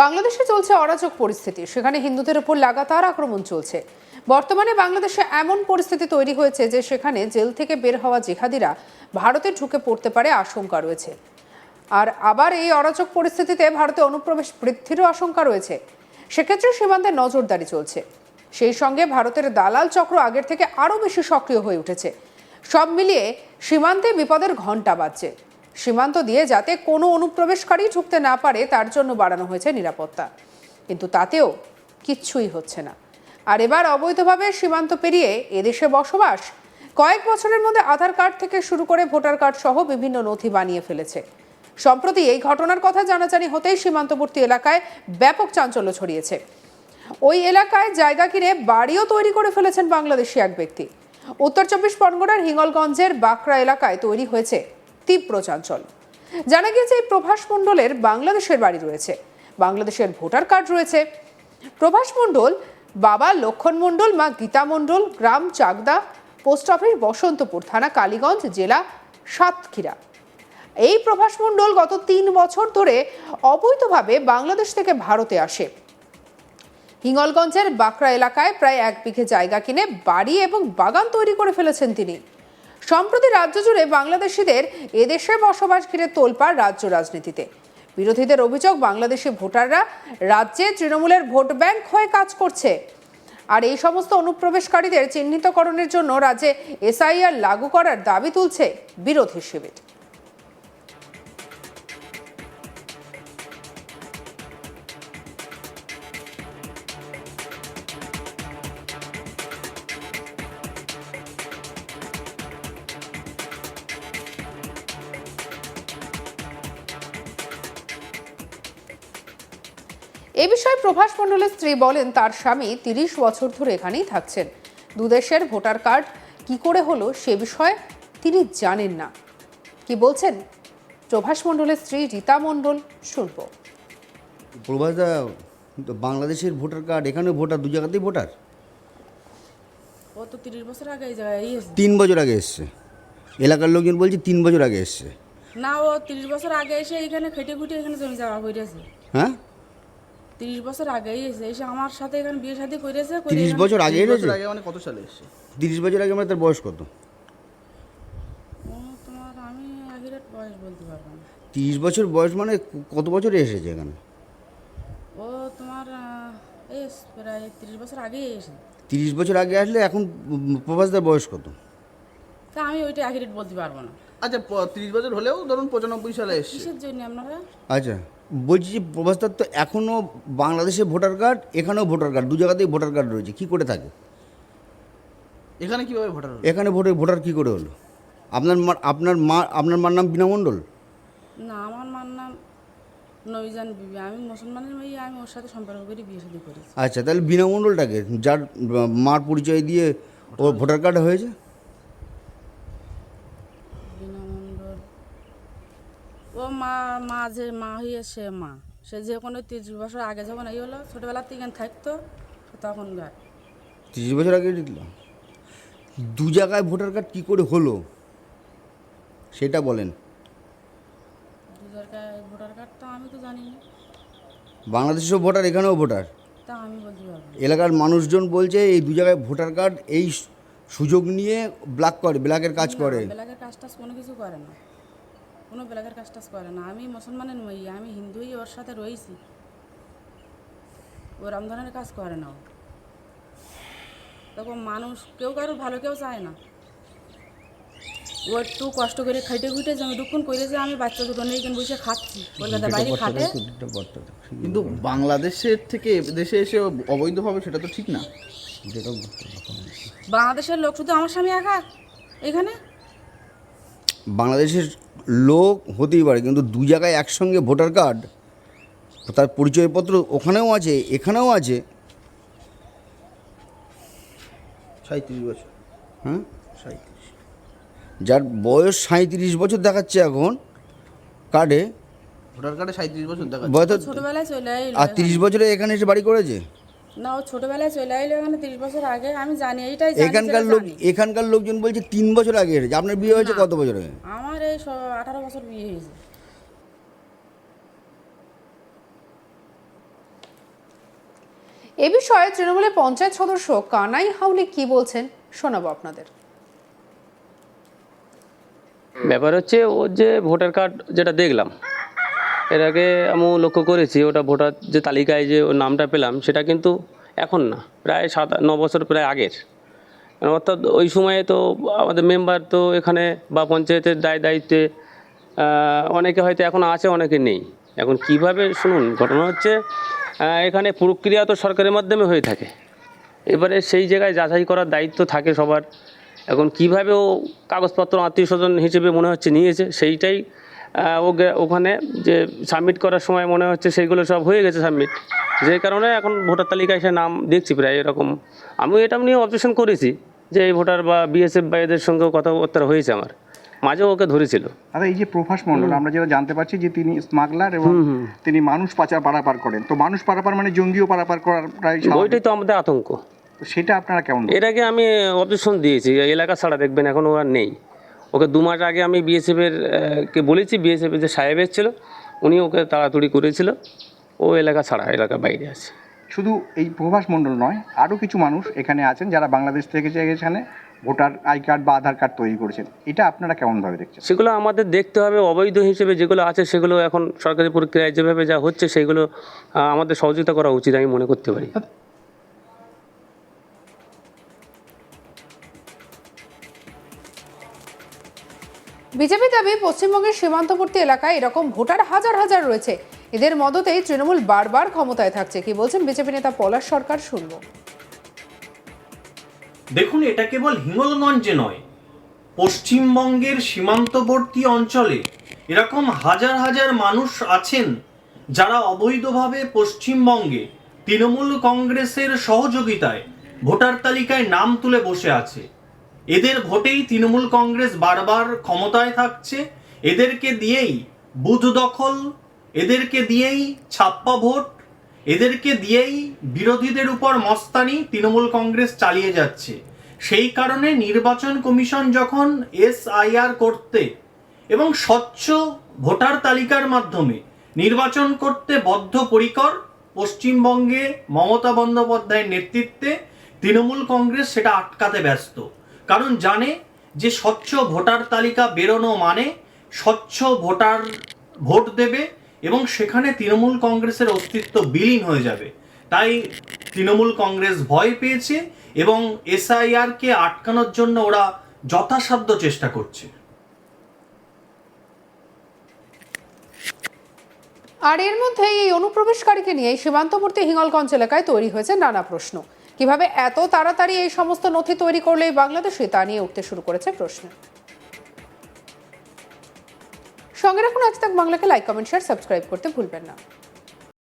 বাংলাদেশে চলছে অরাজক পরিস্থিতি। সেখানে হিন্দুদের উপর লাগাতার আক্রমণ চলছে। বর্তমানে বাংলাদেশে এমন পরিস্থিতি তৈরি হয়েছে যে সেখানে জেল থেকে বের হওয়া জিহাদিরা ভারতে ঢুকে পড়তে পারে আশঙ্কা রয়েছে। আর আবার এই অরাজক পরিস্থিতিতে ভারতে অনুপ্রবেশ বৃদ্ধিরও আশঙ্কা রয়েছে। সেক্ষেত্রে সীমান্তে নজরদারি চলছে। সেই সঙ্গে ভারতের দালাল চক্র আগের থেকে আরও বেশি সক্রিয় হয়ে উঠেছে। সব মিলিয়ে সীমান্তে বিপদের ঘণ্টা বাজছে। সীমান্ত দিয়ে যাতে কোনো অনুপ্রবেশকারী ঢুকতে না পারে, তার জন্য বাড়ানো হয়েছে নিরাপত্তা। কিন্তু তাতেও কিচ্ছুই হচ্ছে না। আর এবার অবৈধভাবে সীমান্ত পেরিয়ে এদেশে বসবাস, কয়েক বছরের মধ্যে আধার কার্ড থেকে শুরু করে ভোটার কার্ড সহ বিভিন্ন নথি বানিয়ে ফেলেছে। সম্প্রতি এই ঘটনার কথা জানাজানি হতেই সীমান্তবর্তী এলাকায় ব্যাপক চাঞ্চল্য ছড়িয়েছে। ওই এলাকায় জায়গা কিনে বাড়িও তৈরি করে ফেলেছেন বাংলাদেশি এক ব্যক্তি। উত্তর চব্বিশ পরগনার হিঙ্গলগঞ্জের বাঁকড়া এলাকায় তৈরি হয়েছে তীব্র চাঞ্চল জানা গিয়েছে, এই প্রভাস মণ্ডলের বাংলাদেশের বাড়ি রয়েছে। বাংলাদেশের ভোটার কার্ড রয়েছে। প্রভাস মণ্ডল, বাবা লক্ষণ মণ্ডল, মা গীতা মণ্ডল, গ্রাম চাকদা, পোস্ট অফিস বসন্তপুর থানা, কালীগঞ্জ জেলা সাতক্ষীরা। এই প্রভাস মণ্ডল গত তিন বছর ধরে অবৈধভাবে বাংলাদেশ থেকে ভারতে আসে। হিঙ্গলগঞ্জের বাঁকড়া এলাকায় প্রায় এক বিঘে জায়গা কিনে বাড়ি এবং বাগান তৈরি করে ফেলেছেন তিনি। সম্প্রতি রাজ্য জুড়ে বাংলাদেশিদের এদেশে বসবাস ঘিরে তোলপাড় রাজ্য রাজনীতিতে। বিরোধীদের অভিযোগ, বাংলাদেশি ভোটাররা রাজ্যে তৃণমূলের ভোট ব্যাংক হয়ে কাজ করছে। আর এই সমস্ত অনুপ্রবেশকারীদের চিহ্নিতকরণের জন্য রাজ্যে এসআইআর লাগু করার দাবি তুলছে বিরোধী শিবির। এ বিষয়ে প্রভাস মণ্ডলের স্ত্রী বলেন তার স্বামী তিরিশ বছর ধরে এখানেই থাকছেন। দুদেশের ভোটার কার্ড কি করে হলো সে বিষয়ে তিনি জানেন না। কি বলছেন? প্রভাস মণ্ডলের স্ত্রী রীতা মণ্ডল শুনব। প্রভাসদা বাংলাদেশের ভোটার কার্ড এখানে ভোটার দু জায়গাতেই ভোটার? ও তো তিরিশ বছর আগে তিন বছর আগে এসছে। এলাকার লোকজন বলছে তিন বছর আগে এসছে। না ও তিরিশ বছর আগে এসে এখানে খেটে খুটে এখানে জমি জায়গা করেছে হ্যাঁ? তিরিশ বছর আগেই এসে এসে আমার সাথে এখানে বিয়ে শাদি করেছে করে তিরিশ বছর আগে এসেছে বছর আগে মানে কত সালে এসছে? তিরিশ বছর আগে মানে তার বয়স কত? ও তোমার আমি আগের বয়স বলতে পারব না। তিরিশ বছর বয়স মানে কত বছরে এসেছে এখানে? ও তোমার এস প্রায় তিরিশ বছর আগেই এসে তিরিশ বছর আগে আসলে এখন প্রভাসদার বয়স কত? তা আমি ওইটা আগের বলতে পারব না। আচ্ছা প- তিরিশ বছর হলেও ধরুন পঁচানব্বই সালে এসছে। কিসের জন্য আপনারা? আচ্ছা। বলছি যে প্রভাসদার তো এখনও বাংলাদেশে ভোটার কার্ড এখানেও ভোটার কার্ড দু জায়গাতেই ভোটার কার্ড রয়েছে কী করে থাকে? এখানে কীভাবে ভোটার হলো? এখানে ভোটে ভোটার কী করে হলো? আপনার মা আপনার মা আপনার মার নাম বিনা মণ্ডল? না আমার মার নাম নবীজান বিবি। আমি মুসলমানের মেয়ে আমি ওর সাথে সম্পর্ক করে বিয়ে শাদি করেছি। আচ্ছা তাহলে বিনা মণ্ডলটাকে যার মার পরিচয় দিয়ে ওর ভোটার কার্ড হয়েছে? মা মা যে মা হয়ে সে মা। সে যে কোনো তিরিশ বছর আগে যখন এই হলো ছোটোবেলার থেকে থাকতো তখন যায়। তিরিশ বছর আগে দিল দু জায়গায় ভোটার কার্ড কী করে হলো সেটা বলেন। দু জায়গায় ভোটার কার্ডটা আমি তো জানি না। বাংলাদেশেও ভোটার এখানেও ভোটার? তা আমি বলতে পারব না। এলাকার মানুষজন বলছে এই দু জায়গায় ভোটার কার্ড এই সু- সুযোগ নিয়ে ব্ল্যাক করে ব্ল্যাকের কাজ করে। ব্ল্যাকের কাজ টাজ কোনো কিছু করে না। কোনো ব্ল্যাকের কাজ টাজ করে না। আমি মুসলমানের মেয়ে আমি হিন্দুই ওর সাথে রয়েছি। ও রামধনের কাজ করে না ও। দেখো মানুষ কেউ কারও ভালো কেউ চায় না। ও একটু কষ্ট করে খাইটে খুঁটে জমি দুক্ষণ করেছে আমি বাচ্চা দুটো নিয়ে এখানে বসে খাচ্ছি। কলকাতা বাইরে খাটে। কিন্তু বাংলাদেশের থেকে দেশে এসে অবৈধভাবে সেটা তো ঠিক না। বাংলাদেশের লোক শুধু আমার স্বামী একা? এখানে? বাংলাদেশের লোক হতেই পারে কিন্তু দু জায়গায় একসঙ্গে ভোটার কার্ড তার পরিচয়পত্র ওখানেও আছে এখানেও আছে। সাঁত্রিশ বছর। হ্যাঁ? সাঁত্রিশ যার বয়স সাঁত্রিশ বছর দেখাচ্ছে এখন কার্ডে। ভোটার কার্ডে সাঁত্রিশ বছর দেখা আর তিরিশ বছরে এখানে এসে বাড়ি করেছে? না ও ছোটবেলায় চলে এলো এখানে তিরিশ বছর আগে আমি জানি এইটাই এখানকার লোক এখানকার লোকজন বলছে তিন বছর আগে আপনার বিয়ে হয়েছে কত বছর আগে? আমার এই আঠারো বছর বিয়ে হয়েছে। এ বিষয়ে তৃণমূলের পঞ্চায়েত সদস্য কানাই হাউলি কি বলছেন শোনাবো আপনাদের। ব্যাপার হচ্ছে ওর যে ভোটার কার্ড যেটা দেখলাম এর আগে আমি লক্ষ্য করেছি, ওটা ভোটার যে তালিকায় যে ওর নামটা পেলাম, সেটা কিন্তু এখন না, প্রায় সাত, ন বছর প্রায় আগের। অর্থাৎ ওই সময়ে তো আমাদের মেম্বার তো এখানে বা পঞ্চায়েতের দায় দায়িত্বে অনেকে হয়তো এখন আছে, অনেকে নেই। এখন কীভাবে, শুনুন, ঘটনা হচ্ছে এখানে প্রক্রিয়া তো সরকারের মাধ্যমে হয়ে থাকে। এবারে সেই জায়গায় যাচাই করার দায়িত্ব থাকে সবার। এখন কীভাবে ও কাগজপত্র আত্মীয় স্বজন হিসেবে মনে হচ্ছে নিয়েছে, সেইটাই ওখানে যে সাবমিট করার সময় মনে হচ্ছে সেইগুলো সব হয়ে গেছে সাবমিট যে কারণে এখন ভোটার তালিকায় সে নাম দেখছি প্রায় এরকম। আমি এটা নিয়ে অবজেকশন করেছি যে এই ভোটার বা বিএসএফ বা এদের সঙ্গেও কথাবার্তা হয়েছে আমার। মাঝেও ওকে ধরেছিল। দাদা এই যে প্রভাস মণ্ডল আমরা যেটা জানতে পারছি যে তিনি স্মাগলার এবং তিনি মানুষ পাচার পারাপার করেন। তো মানুষ পারাপার মানে জঙ্গিও পারাপার করার প্রায়। ওইটাই তো আমাদের আতঙ্ক। সেটা আপনারা কেমন? এর আগে আমি অবজেকশন দিয়েছি এলাকা ছাড়া দেখবেন এখন ও আর নেই। ওকে দু মাস আগে আমি বিএসএফের কে বলেছি বিএসএফের যে সাহেব এসেছিল উনি ওকে তাড়াতাড়ি করেছিল। ও এলাকা ছাড়া এলাকা বাইরে আছে। শুধু এই প্রভাস মণ্ডল নয় আরও কিছু মানুষ এখানে আছেন যারা বাংলাদেশ থেকে এখানে ভোটার আই কার্ড বা আধার কার্ড তৈরি করেছেন। এটা আপনারা কেমনভাবে দেখছেন? সেগুলো আমাদের দেখতে হবে অবৈধ হিসেবে যেগুলো আছে সেগুলো এখন সরকারি প্রক্রিয়ায় যেভাবে যা হচ্ছে সেগুলো আমাদের সহযোগিতা করা উচিত আমি মনে করতে পারি। বিজেপি দাবি, পশ্চিমবঙ্গের সীমান্তবর্তী এলাকায় এরকম ভোটার হাজার হাজার রয়েছে। এদের মদতেই তৃণমূল বারবার ক্ষমতায় থাকছে। কি বলছেন বিজেপি নেতা পলাশ সরকার শুনব। দেখুন, এটা কেবল হিঙ্গলগঞ্জে নয়। পশ্চিমবঙ্গের সীমান্তবর্তী অঞ্চলে এরকম হাজার হাজার মানুষ আছেন যারা অবৈধভাবে পশ্চিমবঙ্গে তৃণমূল কংগ্রেসের সহযোগিতায় ভোটার তালিকায় নাম তুলে বসে আছে। এদের ভোটেই তৃণমূল কংগ্রেস বারবার ক্ষমতায় থাকছে। এদেরকে দিয়েই বুথ দখল, এদেরকে দিয়েই ছাপ্পা ভোট, এদেরকে দিয়েই বিরোধীদের উপর মস্তানি তৃণমূল কংগ্রেস চালিয়ে যাচ্ছে। সেই কারণে নির্বাচন কমিশন যখন এসআইআর করতে এবং স্বচ্ছ ভোটার তালিকার মাধ্যমে নির্বাচন করতে বদ্ধপরিকর পশ্চিমবঙ্গে মমতা বন্দ্যোপাধ্যায়ের নেতৃত্বে তৃণমূল কংগ্রেস সেটা আটকাতে ব্যস্ত। কারণ জানে যে স্বচ্ছ ভোটার তালিকা বেরোনো মানে স্বচ্ছ ভোটার ভোট দেবে এবং সেখানে তৃণমূল কংগ্রেসের অস্তিত্ব বিলীন হয়ে যাবে। তাই তৃণমূল কংগ্রেস ভয় পেয়েছে এবং এসআইআরকে আটকানোর জন্য ওরা যথাসাধ্য চেষ্টা করছে। আর এর মধ্যে এই অনুপ্রবেশকারীকে নিয়ে সীমান্তবর্তী হিঙ্গলগঞ্জ এলাকায় তৈরি হয়েছে নানা প্রশ্ন। কীভাবে এত তাড়াতাড়ি এই সমস্ত নথি তৈরি করলে বাংলাদেশে তা নিয়ে উঠতে শুরু করেছে প্রশ্ন। সঙ্গে রাখুন আজ তাক বাংলাকে লাইক কমেন্ট শেয়ার সাবস্ক্রাইব করতে ভুলবেন না।